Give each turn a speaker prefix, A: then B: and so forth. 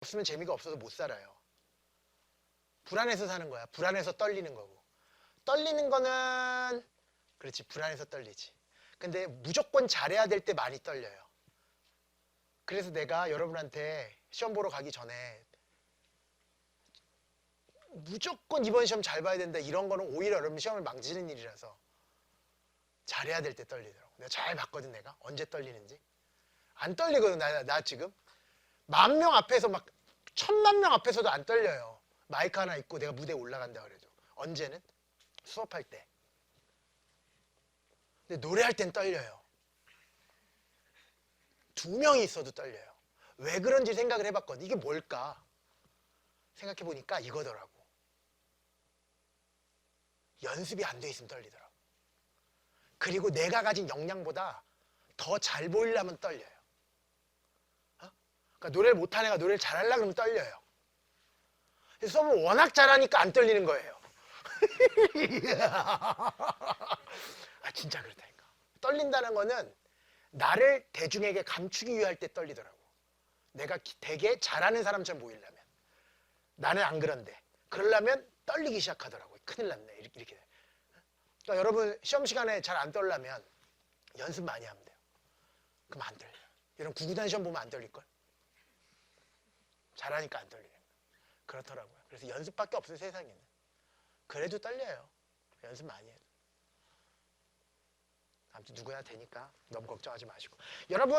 A: 없으면 재미가 없어서 못 살아요. 불안해서 사는 거야. 불안해서 떨리는 거고. 떨리는 거는 그렇지 불안해서 떨리지. 근데 무조건 잘해야 될 때 많이 떨려요. 그래서 내가 여러분한테 시험 보러 가기 전에 무조건 이번 시험 잘 봐야 된다 이런 거는 오히려 여러분 시험을 망치는 일이라서 잘해야 될 때 떨리더라고. 내가 잘 봤거든 내가 언제 떨리는지 안 떨리거든 나, 나 지금 만 명 앞에서 막 천만 명 앞에서도 안 떨려요. 마이크 하나 있고 내가 무대에 올라간다 그래도 언제는 수업할 때. 근데 노래할 땐 떨려요. 두 명이 있어도 떨려요. 왜 그런지 생각을 해봤거든. 이게 뭘까? 생각해 보니까 이거더라고. 연습이 안 돼 있으면 떨리더라고. 그리고 내가 가진 역량보다 더 잘 보이려면 떨려요. 어? 그러니까 노래를 못하는 애가 노래를 잘하려고 그러면 떨려요. 수업을 워낙 잘하니까 안 떨리는 거예요. 아 진짜 그렇다니까. 떨린다는 거는 나를 대중에게 감추기 위할 때 떨리더라고. 내가 기- 되게 잘하는 사람처럼 보이려면 나는 안 그런데 그러려면 떨리기 시작하더라고. 큰일 났네 이렇게 이렇게. 돼. 그러니까 여러분 시험 시간에 잘 안 떨려면 연습 많이 하면 돼요. 그럼 안 떨려. 이런 구구단 시험 보면 안 떨릴 걸. 잘하니까 안 떨리는 거야. 그렇더라고요. 그래서 연습밖에 없어요 세상에는. 그래도 떨려요. 연습 많이 해도. 아무튼 누구나 되니까 너무 걱정하지 마시고. 여러분